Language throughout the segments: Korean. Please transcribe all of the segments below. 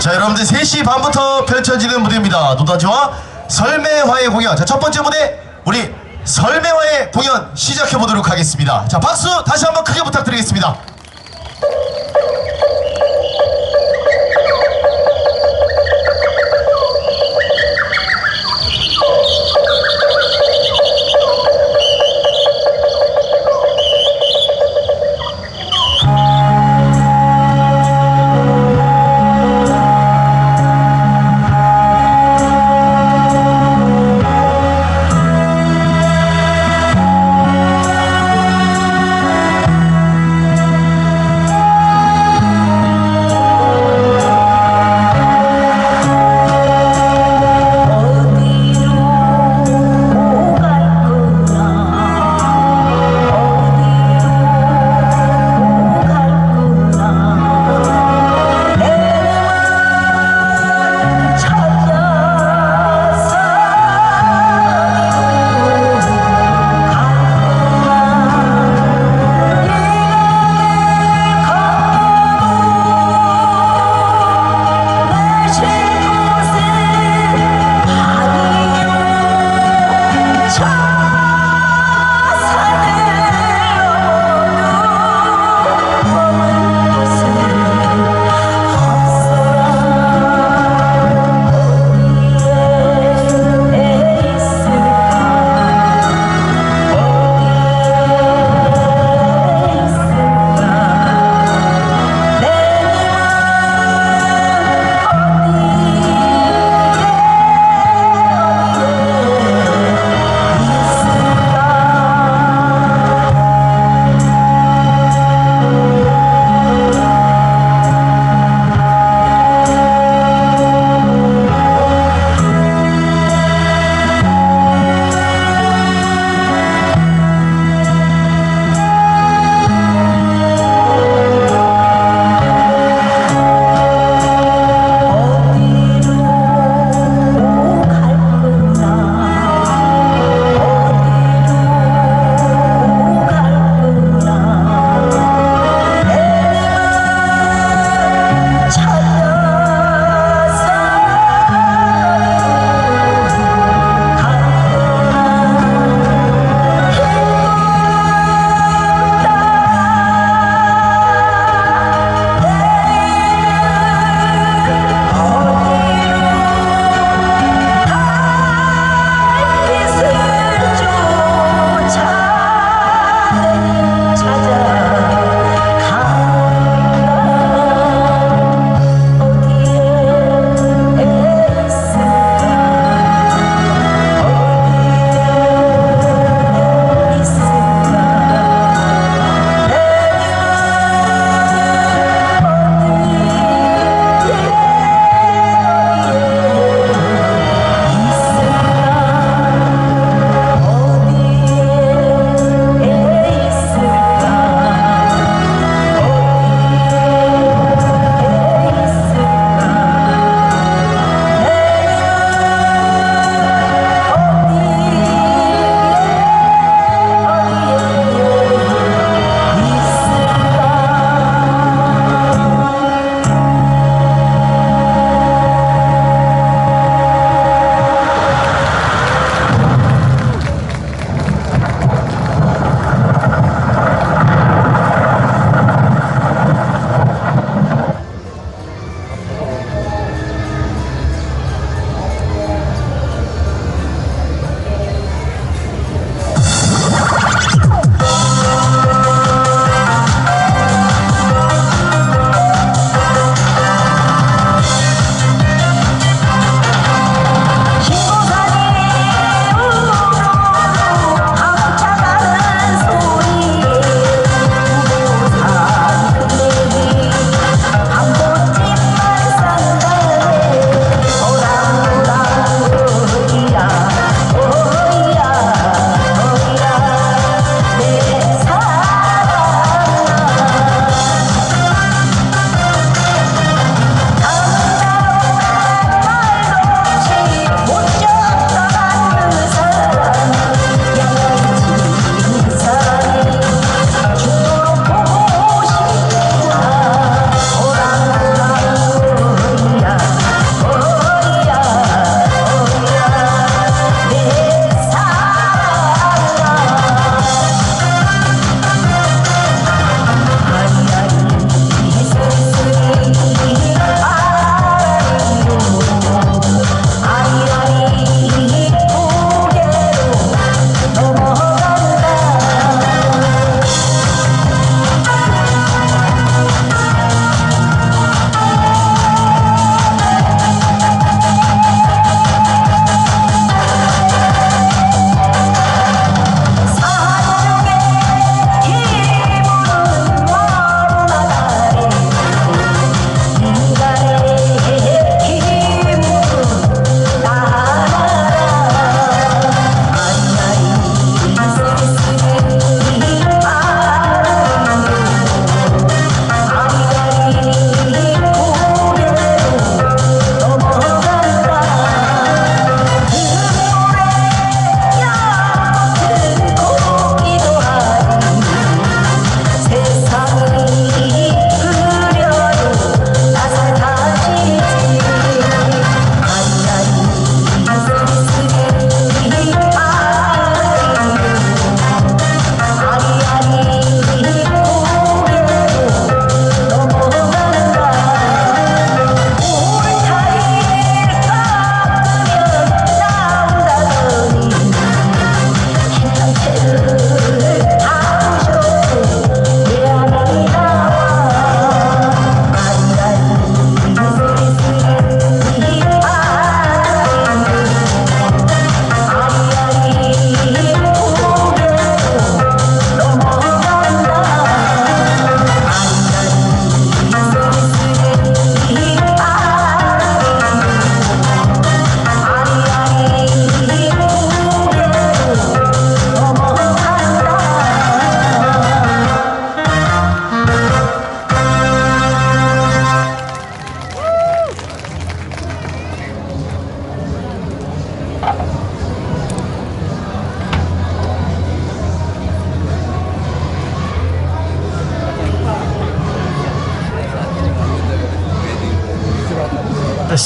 자 여러분들 3시 반부터 펼쳐지는 무대입니다. 노다지와 설매화의 공연. 자 첫 번째 무대 우리 설매화의 공연 시작해 보도록 하겠습니다. 자 박수 다시 한번 크게 부탁드리겠습니다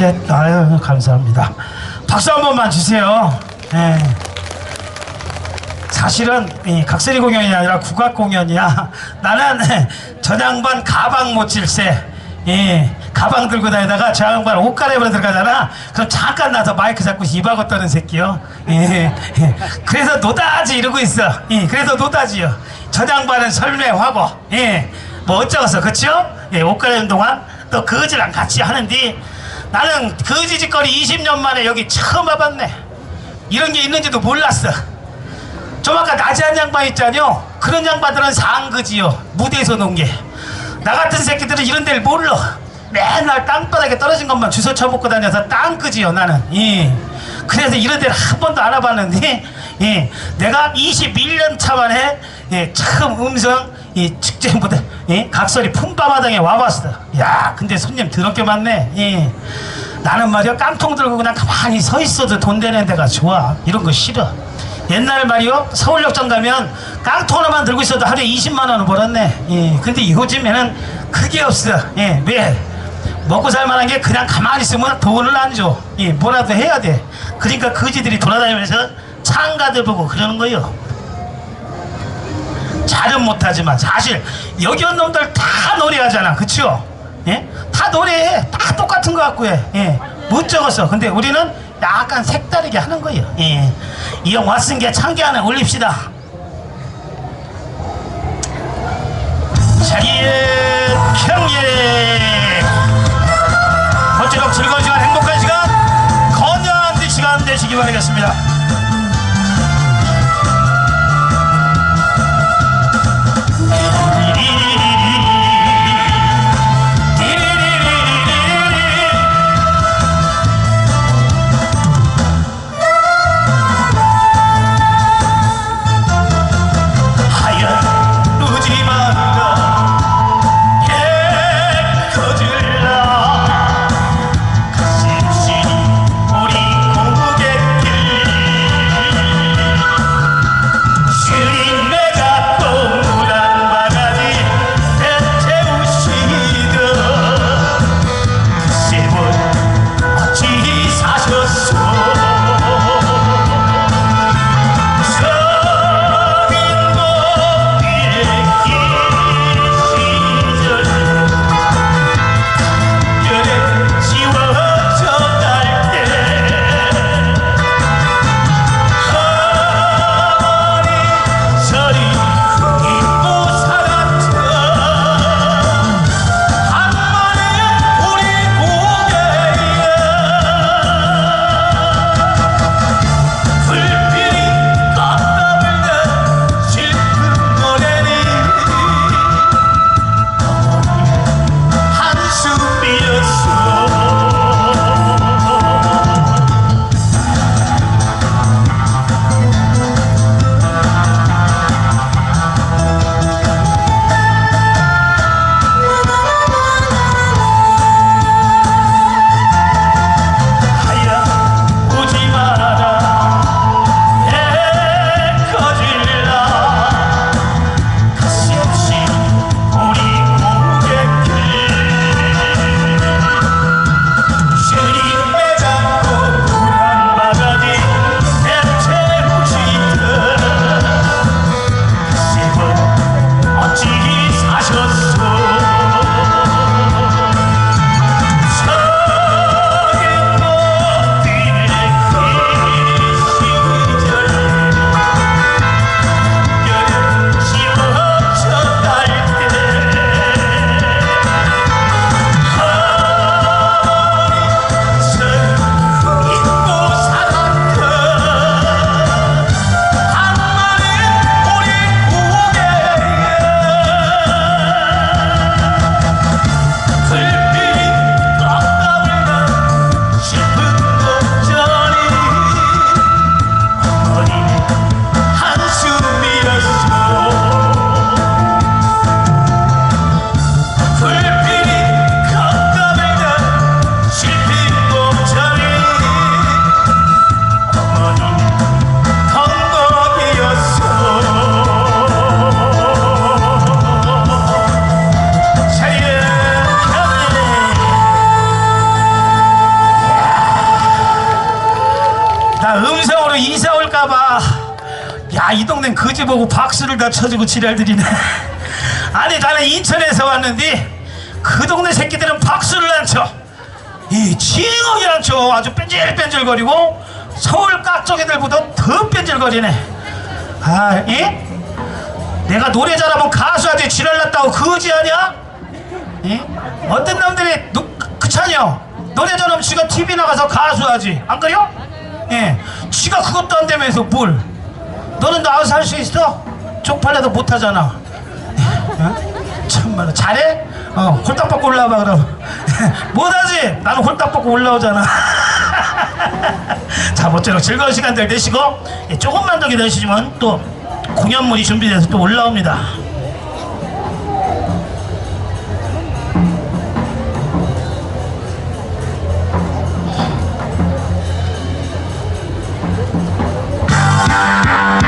셋. 아유, 감사합니다. 박수 한 번만 주세요. 예. 사실은 이 각설이 공연이 아니라 국악 공연이야. 나는 저 양반 가방 못 칠세. 예, 가방 들고 다니다가 저 양반 옷 갈아입으러 들어가잖아. 그럼 잠깐 나서 마이크 잡고 입하고 떠는 새끼요. 예, 예. 그래서 노다지 이러고 있어. 예, 그래서 노다지요. 저 양반은 설매화고, 예, 뭐 어쩌겠어, 그쵸? 예, 옷 갈아입는 동안 또 거지랑 같이 하는데 나는 거지 짓거리 20년 만에 여기 처음 와봤네. 이런 게 있는지도 몰랐어. 좀 아까 나지한 양반 있잖요 그런 양반들은 상그지요 무대에서 논 게 나 같은 새끼들은 이런 데를 몰라 맨날 땅바닥에 떨어진 것만 주워 쳐먹고 다녀서 땅끄지요 나는 예. 그래서 이런 데를 한 번도 안 와봤는데 예. 내가 21년 차 만에 예. 처음 음성 이 무대 예. 각설이 품바마당에 와봤어. 야 근데 손님 더럽게 많네. 예. 나는 말이야 깡통 들고 그냥 가만히 서 있어도 돈 되는 데가 좋아. 이런 거 싫어. 옛날 말이요 서울역장 가면 깡통 하나만 들고 있어도 하루에 20만 원을 벌었네. 예 근데 요즘에는 그게 없어. 예 왜? 먹고 살 만한 게 그냥 가만히 있으면 돈을 안 줘 예 뭐라도 해야 돼. 그러니까 거지들이 돌아다니면서 창가들 보고 그러는 거요 잘은 못하지만 사실 여기 온 놈들 다 노래하잖아. 그쵸? 예? 다 노래해. 다 똑같은 거 같고 해못 적었어. 근데 우리는 약간 색다르게 하는 거예요. 예. 이형 왔은 게 참기 하나 올립시다. 자기의 경례. 모쪼록 즐거운 시간 행복한 시간 건강한 시간 되시기 바라겠습니다 골라봐. 야, 이 동네는 거지 보고 박수를 다 쳐주고 지랄들이네. 아니, 나는 인천에서 왔는데 그 동네 새끼들은 박수를 안 쳐. 이 칭하게 안 쳐. 아주 뺀질뺀질거리고 서울 깍정이들보다 더 뺀질거리네. 아, 예? 내가 노래 잘하면 가수한테 지랄났다고 거지 아니야? 예? 어떤 놈들이 노, 그찬이요 노래 잘하면 지가 TV 나가서 가수하지 안 그래요? 예, 지가 그것도 안 되면서 뭘 너는 나와서 할 수 있어? 쪽팔려도 못하잖아 어? 참말로 잘해? 어 홀딱 벗고 올라와봐 그럼 못하지? 나는 홀딱 벗고 올라오잖아 자 모쪼록 즐거운 시간들 되시고 예, 조금만 더 기다리시면 또 공연물이 준비돼서 또 올라옵니다 합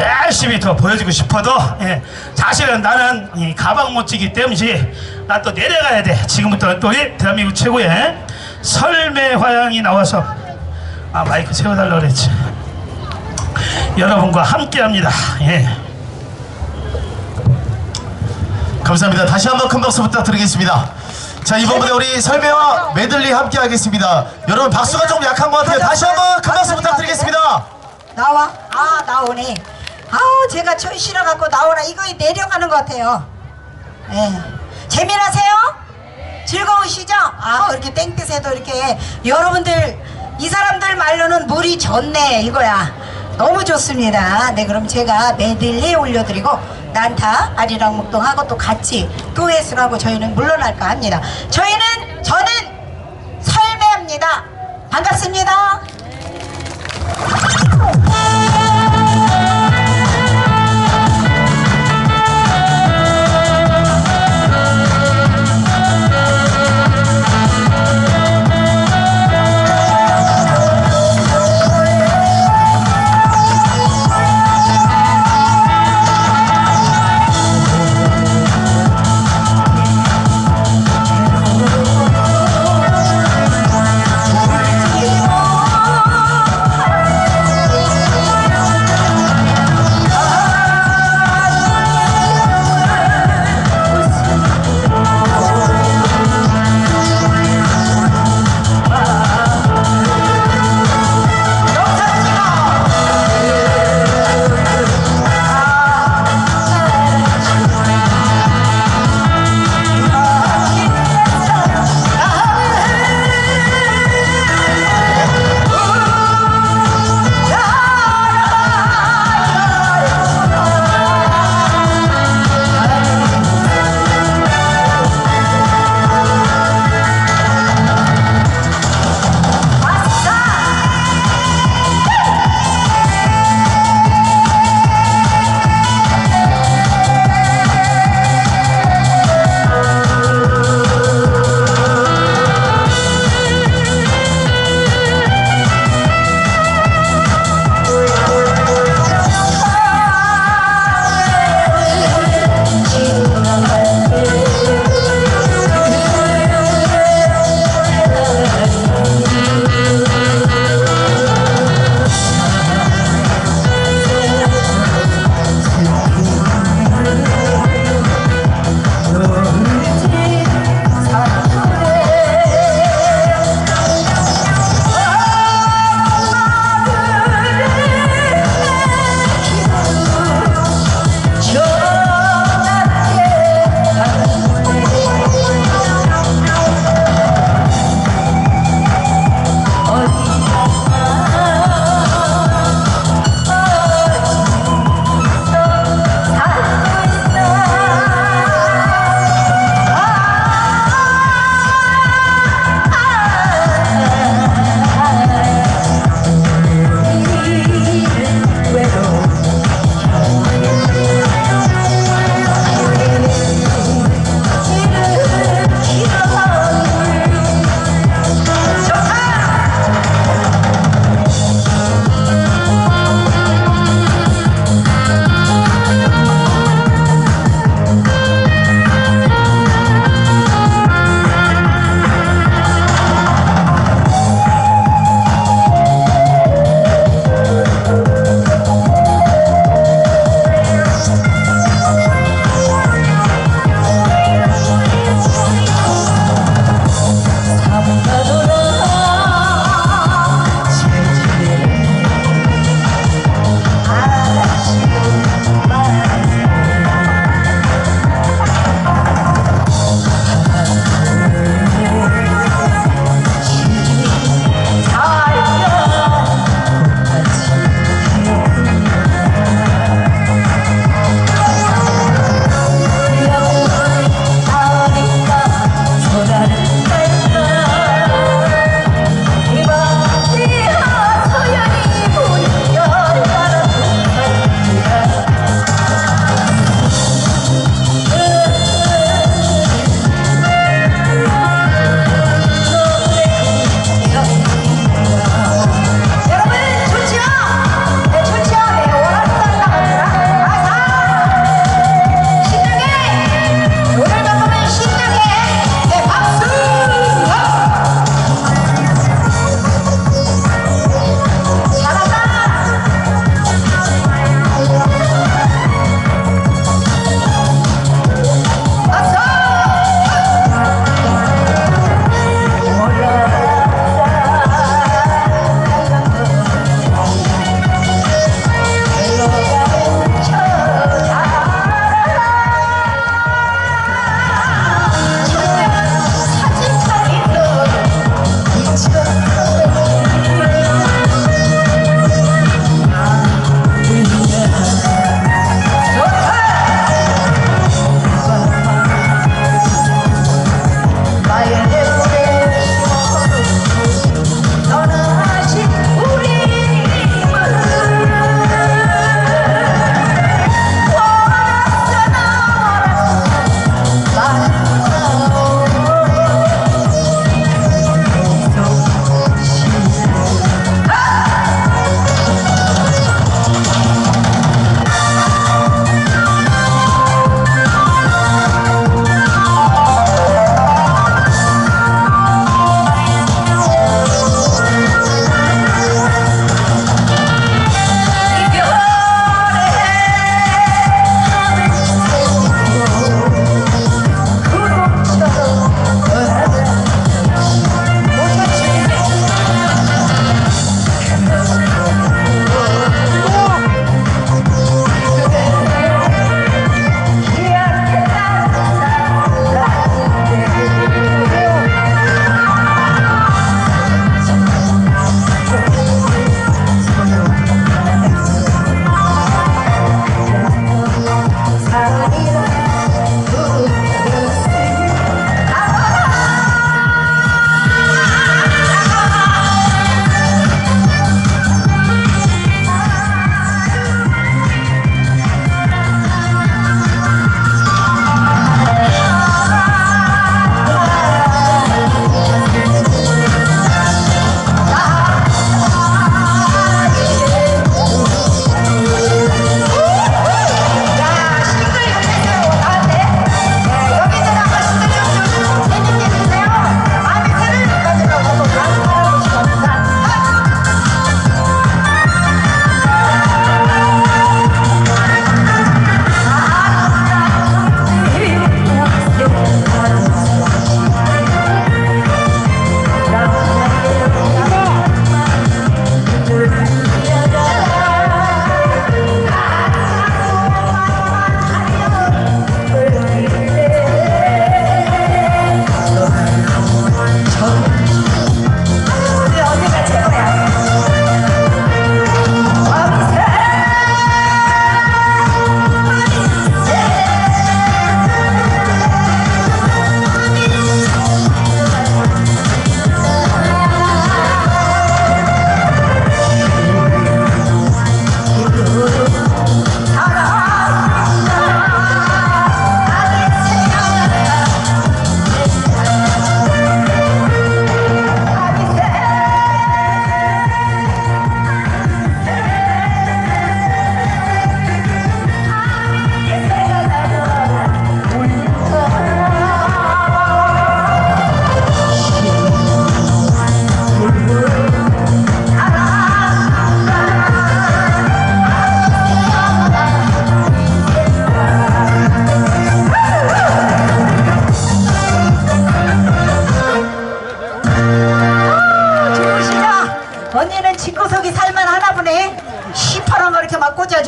열심히 더 보여주고 싶어도 예, 사실은 나는 이 가방 못 찌기 때문에 나또 내려가야 돼 지금부터 또이 대한민국 최고의 설매화양이 나와서 아 마이크 세워달라 그랬지 여러분과 함께합니다 예. 감사합니다. 다시 한번 큰 박수 부탁드리겠습니다. 자 이번 무대 우리 설매와 메들리 함께 하겠습니다. 여러분 박수가 좀 약한 것 같아요. 다시 한번 큰 박수 부탁드리겠습니다. 나와? 아 나오네. 아우 제가 촌 싫어갖고 나오라. 이거 내려가는 것 같아요. 네. 재미나세요? 즐거우시죠? 아 이렇게 땡볕에도 이렇게 여러분들 이 사람들 말로는 물이 젖네 이거야. 너무 좋습니다. 네 그럼 제가 메들리 올려드리고 난타 아리랑 목동하고 또 같이 또해수하고 저희는 물러날까 합니다. 저희는 저는 설매합니다. 반갑습니다.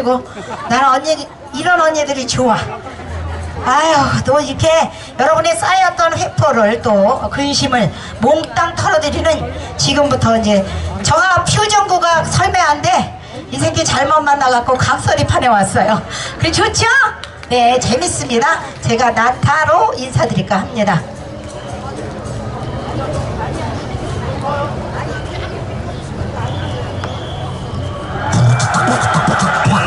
그래가지고 나는 언니 이런 언니들이 좋아. 아유 또 이렇게 여러분의 쌓였던 회포를 또 근심을 몽땅 털어드리는 지금부터 이제 정아 표정구가 설매한데 이 새끼 잘못 만나갖고 각설이판에 왔어요. 그래 좋죠? 네 재밌습니다. 제가 나타로 인사드릴까 합니다.